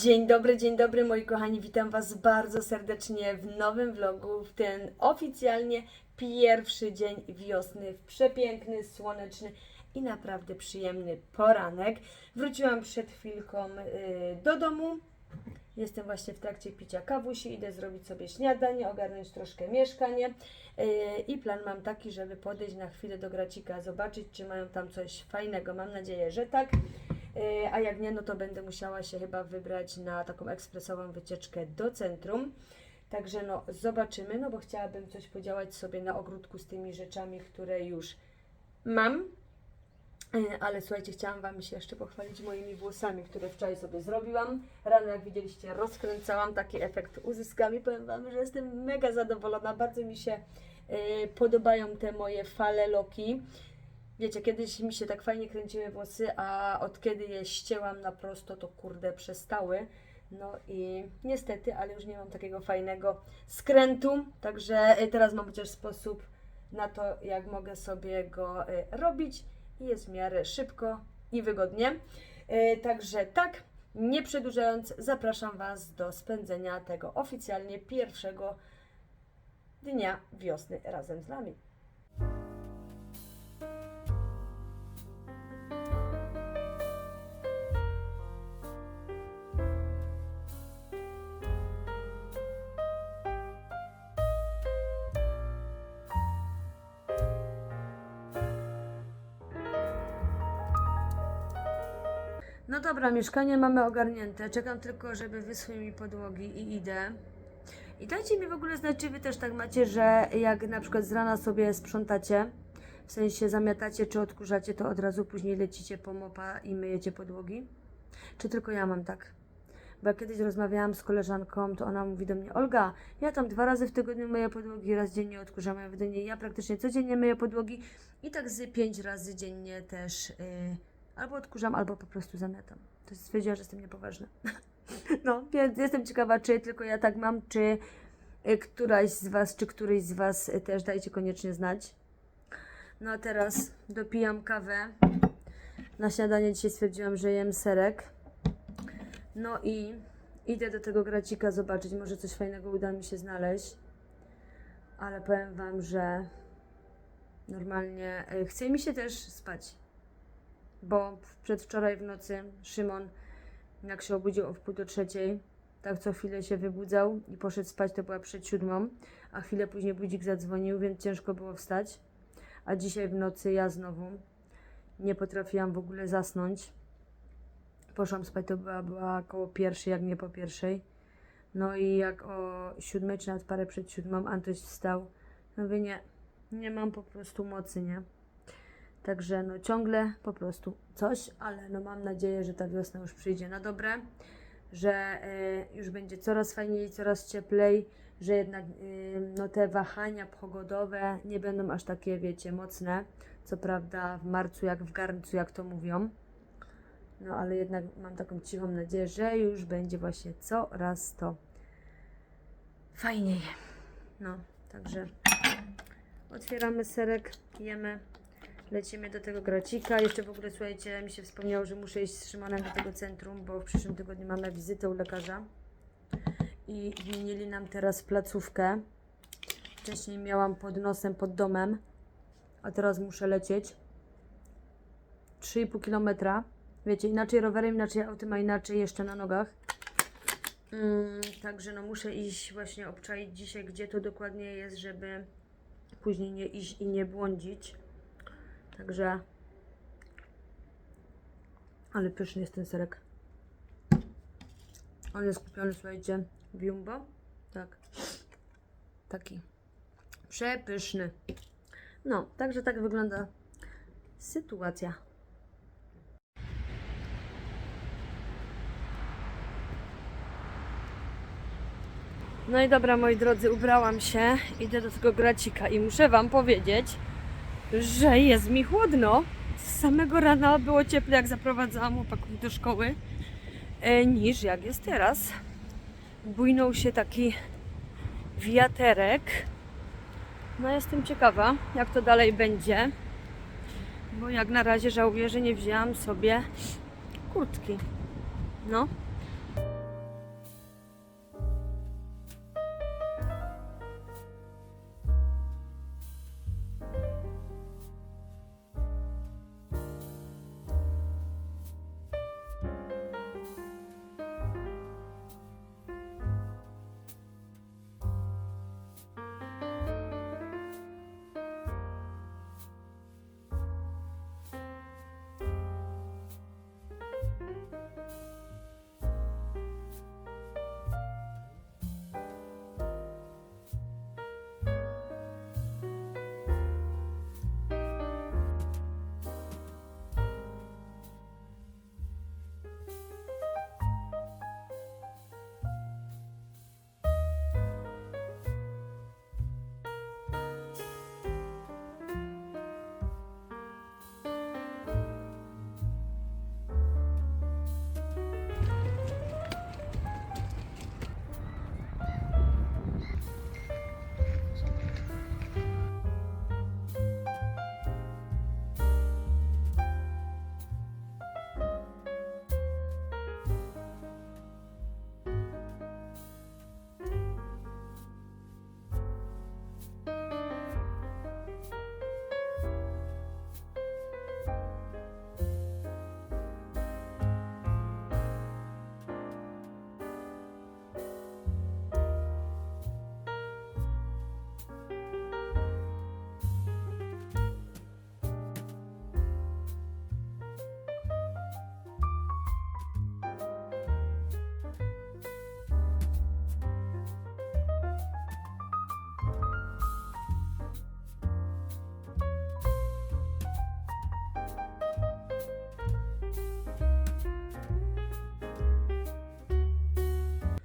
Dzień dobry, dzień dobry moi kochani, witam Was bardzo serdecznie w nowym vlogu, w ten oficjalnie pierwszy dzień wiosny, w przepiękny, słoneczny i naprawdę przyjemny poranek. Wróciłam przed chwilką y, do domu, jestem właśnie w trakcie picia kawusi, idę zrobić sobie śniadanie, ogarnąć troszkę mieszkanie y, i plan mam taki, żeby podejść na chwilę do Gracika, zobaczyć czy mają tam coś fajnego, mam nadzieję, że tak. E, A jak nie, no to będę musiała się chyba wybrać na taką ekspresową wycieczkę do centrum. Także no zobaczymy, no bo chciałabym coś podziałać sobie na ogródku z tymi rzeczami, które już mam. E, Ale słuchajcie, chciałam Wam się jeszcze pochwalić moimi włosami, które wczoraj sobie zrobiłam. Rano, jak widzieliście, rozkręcałam, taki efekt uzyskałam i powiem Wam, że jestem mega zadowolona. Bardzo mi się e, podobają te moje fale loki. Wiecie, kiedyś mi się tak fajnie kręciły włosy, a od kiedy je ścięłam na prosto, to kurde przestały. No i niestety, ale już nie mam takiego fajnego skrętu, także y, teraz mam chociaż sposób na to, jak mogę sobie go y, robić i jest w miarę szybko i wygodnie. Y, Także tak, nie przedłużając, zapraszam Was do spędzenia tego oficjalnie pierwszego dnia wiosny razem z nami. No dobra, mieszkanie mamy ogarnięte. Czekam tylko, żeby wyschły mi podłogi i idę. I dajcie mi w ogóle znać, czy wy też tak macie, że jak na przykład z rana sobie sprzątacie, w sensie zamiatacie czy odkurzacie, to od razu później lecicie po mopa i myjecie podłogi? Czy tylko ja mam tak? Bo jak kiedyś rozmawiałam z koleżanką, to ona mówi do mnie, Olga, ja tam dwa razy w tygodniu myję podłogi, raz dziennie odkurzam. Ja niej, ja praktycznie codziennie myję podłogi i tak z pięć razy dziennie też yy, albo odkurzam, albo po prostu zamiatam. To jest, stwierdziła, że jestem niepoważna. No, więc jestem ciekawa, czy tylko ja tak mam, czy y, któraś z Was, czy któryś z Was y, też dajcie koniecznie znać. No a teraz dopijam kawę. Na śniadanie dzisiaj stwierdziłam, że jem serek. No i idę do tego gracika zobaczyć, może coś fajnego uda mi się znaleźć. Ale powiem Wam, że normalnie y, chce mi się też spać bo przedwczoraj w nocy Szymon, jak się obudził o wpół do trzeciej, tak co chwilę się wybudzał i poszedł spać, to była przed siódmą, a chwilę później budzik zadzwonił, więc ciężko było wstać. A dzisiaj w nocy ja znowu nie potrafiłam w ogóle zasnąć. Poszłam spać, to była, była koło pierwszej, jak nie po pierwszej. No i jak o siódmej, czy nawet parę przed siódmą Antoś wstał, no mówię, nie, nie mam po prostu mocy, nie? Także no ciągle po prostu coś, ale no mam nadzieję, że ta wiosna już przyjdzie na dobre, że y, już będzie coraz fajniej, coraz cieplej, że jednak y, no te wahania pogodowe nie będą aż takie, wiecie, mocne. Co prawda w marcu jak w garncu, jak to mówią. No ale jednak mam taką cichą nadzieję, że już będzie właśnie coraz to fajniej. No, także otwieramy serek, jemy. Lecimy do tego gracika. Jeszcze w ogóle, słuchajcie, mi się wspomniało, że muszę iść z Szymonem do tego centrum, bo w przyszłym tygodniu mamy wizytę u lekarza. I wymienili nam teraz placówkę. Wcześniej miałam pod nosem, pod domem, a teraz muszę lecieć. 3,5 kilometra. Wiecie, inaczej rowerem, inaczej autem, a inaczej jeszcze na nogach. Mm, także no muszę iść właśnie obczaić dzisiaj, gdzie to dokładnie jest, żeby później nie iść i nie błądzić. Także. Ale pyszny jest ten serek. On jest kupiony, słuchajcie, w Jumbo. Tak. Taki. Przepyszny. No, także tak wygląda sytuacja. No i dobra, moi drodzy, ubrałam się, idę do tego gracika i muszę Wam powiedzieć, że jest mi chłodno. Z samego rana było cieplej, jak zaprowadzałam chłopaków do szkoły, e, niż jak jest teraz. Bujnął się taki wiaterek. No jestem ciekawa, jak to dalej będzie. Bo jak na razie żałuję, że nie wzięłam sobie kurtki. No.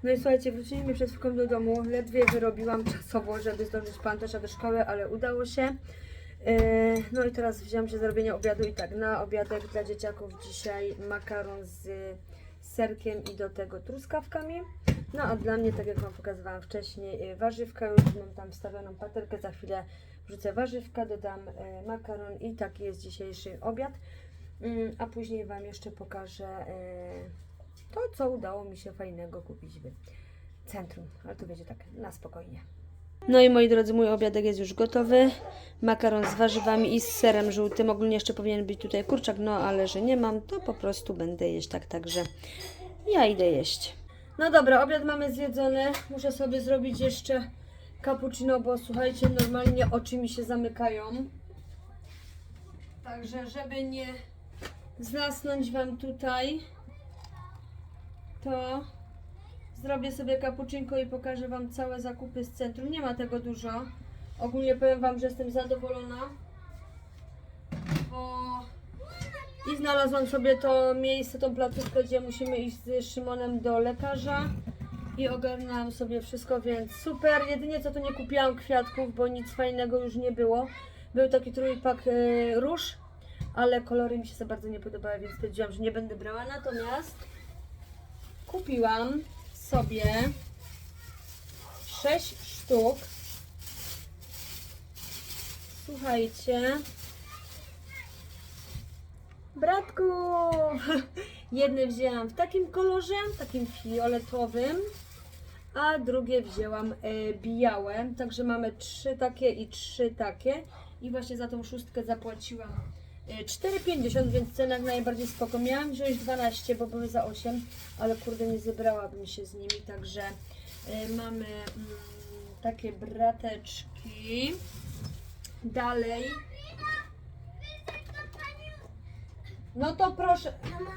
No i słuchajcie, wróciliśmy przed chwilą do domu. Ledwie wyrobiłam czasowo, żeby zdążyć Pantosza do szkoły, ale udało się. Yy, No i teraz wziąłem się za robienie obiadu i tak, na obiadek dla dzieciaków dzisiaj makaron z serkiem i do tego truskawkami. No a dla mnie, tak jak Wam pokazywałam wcześniej, yy, warzywka, już mam tam wstawioną patelkę, za chwilę wrzucę warzywka, dodam yy, makaron i taki jest dzisiejszy obiad. Yy, A później Wam jeszcze pokażę to, co udało mi się fajnego kupić w centrum, ale to będzie tak na spokojnie. No i moi drodzy, mój obiadek jest już gotowy. Makaron z warzywami i z serem żółtym. Ogólnie jeszcze powinien być tutaj kurczak, no ale że nie mam, to po prostu będę jeść tak, także ja idę jeść. No dobra, obiad mamy zjedzony. Muszę sobie zrobić jeszcze cappuccino, bo słuchajcie, normalnie oczy mi się zamykają. Także żeby nie zasnąć Wam tutaj, to zrobię sobie cappuccinko i pokażę Wam całe zakupy z centrum. Nie ma tego dużo. Ogólnie powiem Wam, że jestem zadowolona, bo i znalazłam sobie to miejsce, tą placówkę, gdzie musimy iść z Szymonem do lekarza i ogarnęłam sobie wszystko, więc super. Jedynie co tu nie kupiłam kwiatków, bo nic fajnego już nie było. Był taki trójpak e, róż, ale kolory mi się za bardzo nie podobały, więc stwierdziłam, że nie będę brała. Natomiast kupiłam sobie 6 sztuk. Słuchajcie. Bratku! Jedne wzięłam w takim kolorze, takim fioletowym, a drugie wzięłam e, białe. Także mamy trzy takie i trzy takie. I właśnie za tą szóstkę zapłaciłam 4,50, więc cena jak najbardziej spoko. Miałam wziąć 12, bo były za 8, ale kurde nie zebrałabym się z nimi, także e, mamy mm, takie brateczki. Dalej. No to proszę.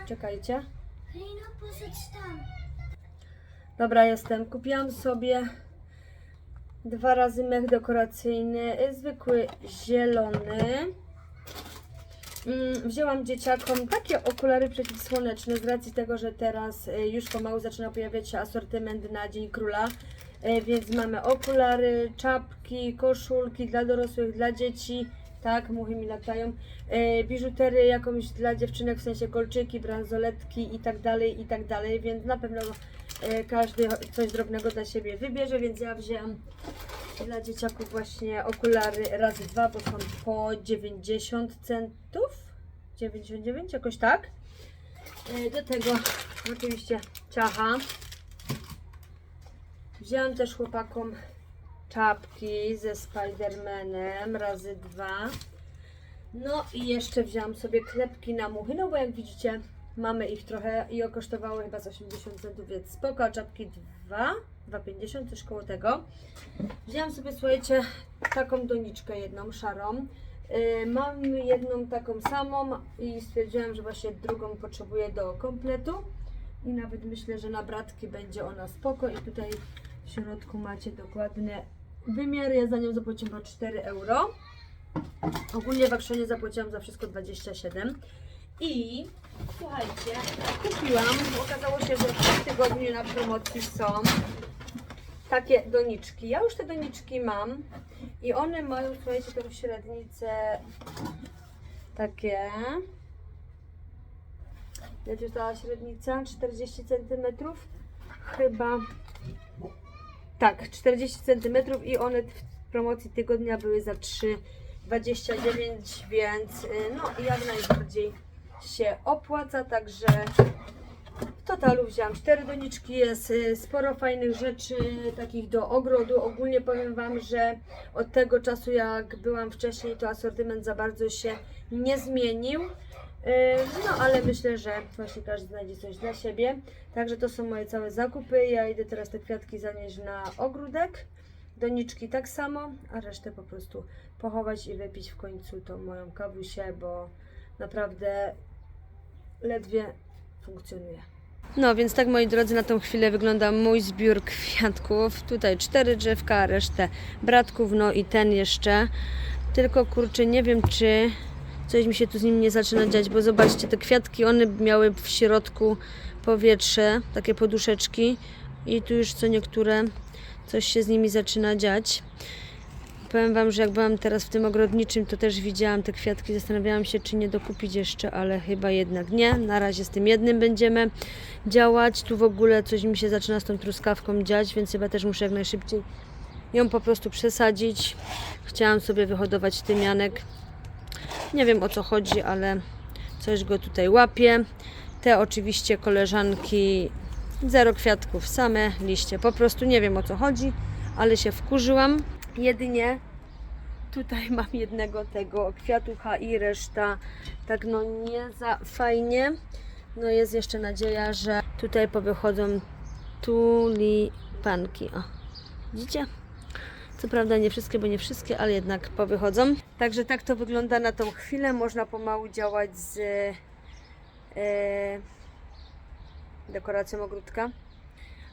Czekajcie. Dobra, jestem. Kupiłam sobie dwa razy mech dekoracyjny, y, zwykły zielony. Mm, Wzięłam dzieciakom takie okulary przeciwsłoneczne z racji tego, że teraz y, już pomału zaczyna pojawiać się asortyment na Dzień Króla. Y, Więc mamy okulary, czapki, koszulki dla dorosłych, dla dzieci. Tak, muchy mi latają. Y, Biżuterię jakąś dla dziewczynek, w sensie kolczyki, bransoletki i tak dalej, i tak dalej. Więc na pewno e, każdy coś drobnego dla siebie wybierze, więc ja wzięłam dla dzieciaków właśnie okulary razy dwa, bo są po 90 centów, 99 jakoś tak. E, Do tego oczywiście ciacha. Wzięłam też chłopakom czapki ze Spidermanem razy dwa. No i jeszcze wzięłam sobie klepki na muchy, no bo jak widzicie mamy ich trochę i kosztowały chyba z 80 centów, więc spoko, a czapki 2, 2,50 coś koło tego. Wzięłam sobie, słuchajcie, taką doniczkę jedną, szarą. Yy, mam jedną taką samą i stwierdziłam, że właśnie drugą potrzebuję do kompletu. I nawet myślę, że na bratki będzie ona spoko i tutaj w środku macie dokładny wymiar. Ja za nią zapłaciłam chyba 4 euro. Ogólnie w Akrzonie zapłaciłam za wszystko 27. I słuchajcie, kupiłam, okazało się, że w tym tygodniu na promocji są takie doniczki. Ja już te doniczki mam i one mają, słuchajcie, tą średnicę takie. Wiecie, ta średnica 40 cm? Chyba. Tak, 40 cm i one w promocji tygodnia były za 3,29, więc y, no jak najbardziej się opłaca, także w totalu wzięłam 4 doniczki, jest y, sporo fajnych rzeczy takich do ogrodu. Ogólnie powiem Wam, że od tego czasu jak byłam wcześniej, to asortyment za bardzo się nie zmienił. Y, No, ale myślę, że właśnie każdy znajdzie coś dla siebie. Także to są moje całe zakupy. Ja idę teraz te kwiatki zanieść na ogródek. Doniczki tak samo, a resztę po prostu pochować i wypić w końcu tą moją kawusię, bo naprawdę ledwie funkcjonuje. No więc tak moi drodzy, na tą chwilę wygląda mój zbiór kwiatków. Tutaj cztery drzewka, resztę bratków, no i ten jeszcze. Tylko kurczę, nie wiem czy coś mi się tu z nim nie zaczyna dziać, bo zobaczcie, te kwiatki, one miały w środku powietrze, takie poduszeczki, i tu już co niektóre coś się z nimi zaczyna dziać. Powiem Wam, że jak byłam teraz w tym ogrodniczym, to też widziałam te kwiatki. Zastanawiałam się, czy nie dokupić jeszcze, ale chyba jednak nie. Na razie z tym jednym będziemy działać. Tu w ogóle coś mi się zaczyna z tą truskawką dziać, więc chyba też muszę jak najszybciej ją po prostu przesadzić. Chciałam sobie wyhodować tymianek. Nie wiem o co chodzi, ale coś go tutaj łapie. Te oczywiście koleżanki zero kwiatków, same liście. Po prostu nie wiem o co chodzi, ale się wkurzyłam. Jedynie tutaj mam jednego tego kwiatucha i reszta tak no nie za fajnie. No jest jeszcze nadzieja, że tutaj powychodzą tulipanki. O, widzicie? Co prawda nie wszystkie, bo nie wszystkie, ale jednak powychodzą. Także tak to wygląda na tą chwilę. Można pomału działać z e, dekoracją ogródka.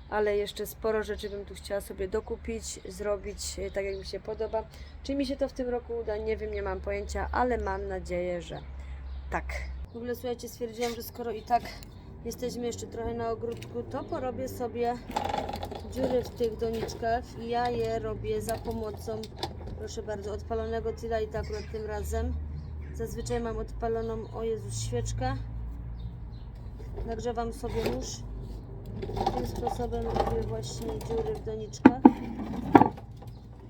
Ale jeszcze sporo rzeczy bym tu chciała sobie dokupić, zrobić e, tak jak mi się podoba. Czy mi się to w tym roku uda? Nie wiem, nie mam pojęcia, ale mam nadzieję, że tak. W ogóle słuchajcie, stwierdziłam, że skoro i tak jesteśmy jeszcze trochę na ogródku, to porobię sobie dziury w tych doniczkach i ja je robię za pomocą, proszę bardzo, odpalonego tak akurat tym razem. Zazwyczaj mam odpaloną, o Jezus, świeczkę. Nagrzewam sobie nóż. Tym sposobem robię właśnie dziury w doniczkach.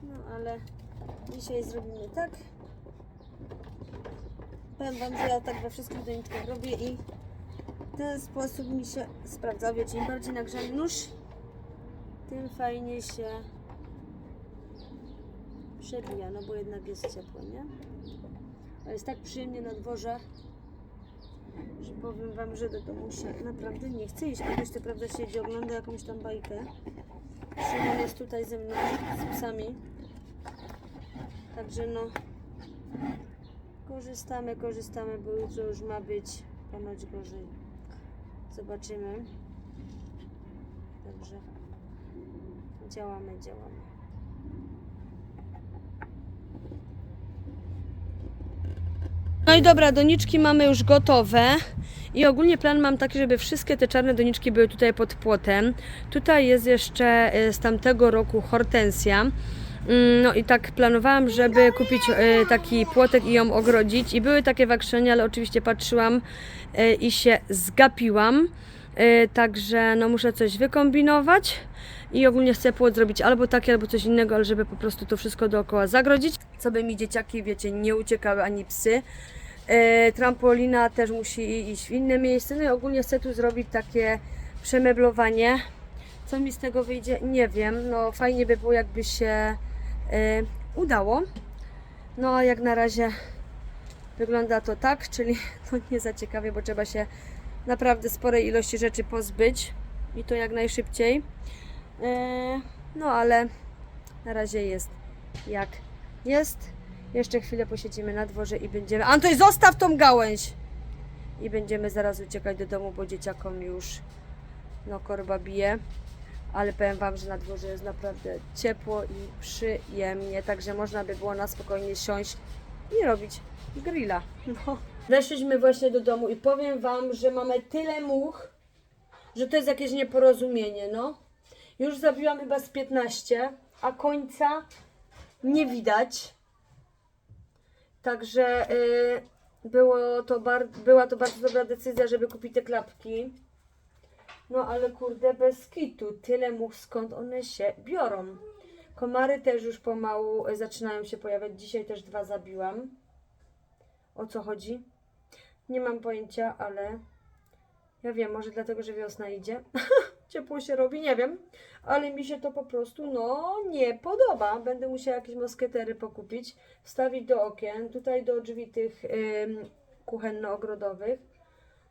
No ale dzisiaj zrobimy tak. Powiem Wam, że ja tak we wszystkich doniczkach robię i w ten sposób mi się sprawdza. Wiecie, im bardziej nagrzany nóż, tym fajnie się przebija, no bo jednak jest ciepło, nie? A jest tak przyjemnie na dworze, że powiem Wam, że do domu się naprawdę nie chce iść. Ktoś to prawda siedzi, ogląda jakąś tam bajkę. Szymon jest tutaj ze mną, z psami. Także no, korzystamy, korzystamy, bo jutro już ma być ponoć gorzej. Zobaczymy. Także działamy, działamy. No i dobra, doniczki mamy już gotowe. I ogólnie plan mam taki, żeby wszystkie te czarne doniczki były tutaj pod płotem. Tutaj jest jeszcze e, z tamtego roku hortensja. Mm, No i tak planowałam, żeby kupić e, taki płotek i ją ogrodzić. I były takie wakrzenia, ale oczywiście patrzyłam e, i się zgapiłam. E, Także no muszę coś wykombinować. I ogólnie chcę płot zrobić albo taki, albo coś innego, ale żeby po prostu to wszystko dookoła zagrodzić. Co by mi dzieciaki, wiecie, nie uciekały ani psy. E, trampolina też musi iść w inne miejsce. No i ogólnie chcę tu zrobić takie przemeblowanie. Co mi z tego wyjdzie, nie wiem. No fajnie by było, jakby się e, udało. No a jak na razie wygląda to tak, czyli to nie za ciekawie, bo trzeba się naprawdę sporej ilości rzeczy pozbyć i to jak najszybciej. E, no ale na razie jest jak jest. Jeszcze chwilę posiedzimy na dworze i będziemy. Antoś, zostaw tą gałęź! I będziemy zaraz uciekać do domu, bo dzieciakom już no korba bije. Ale powiem Wam, że na dworze jest naprawdę ciepło i przyjemnie, także można by było na spokojnie siąść i robić grilla. No. Weszliśmy właśnie do domu i powiem Wam, że mamy tyle much, że to jest jakieś nieporozumienie, no. Już zabiłam chyba z 15, a końca nie widać. Także y, było to była to bardzo dobra decyzja, żeby kupić te klapki. No ale kurde, bez kitu, tyle much skąd one się biorą. Komary też już pomału y, zaczynają się pojawiać. Dzisiaj też dwa zabiłam. O co chodzi? Nie mam pojęcia, ale ja wiem, może dlatego, że wiosna idzie. Ciepło się robi, nie wiem. Ale mi się to po prostu, no, nie podoba. Będę musiała jakieś moskietery pokupić, wstawić do okien, tutaj do drzwi tych ym, kuchenno-ogrodowych.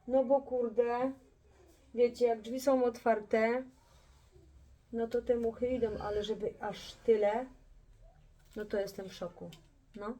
No bo kurde, wiecie, jak drzwi są otwarte, no to te muchy idą, ale żeby aż tyle, no to jestem w szoku. No.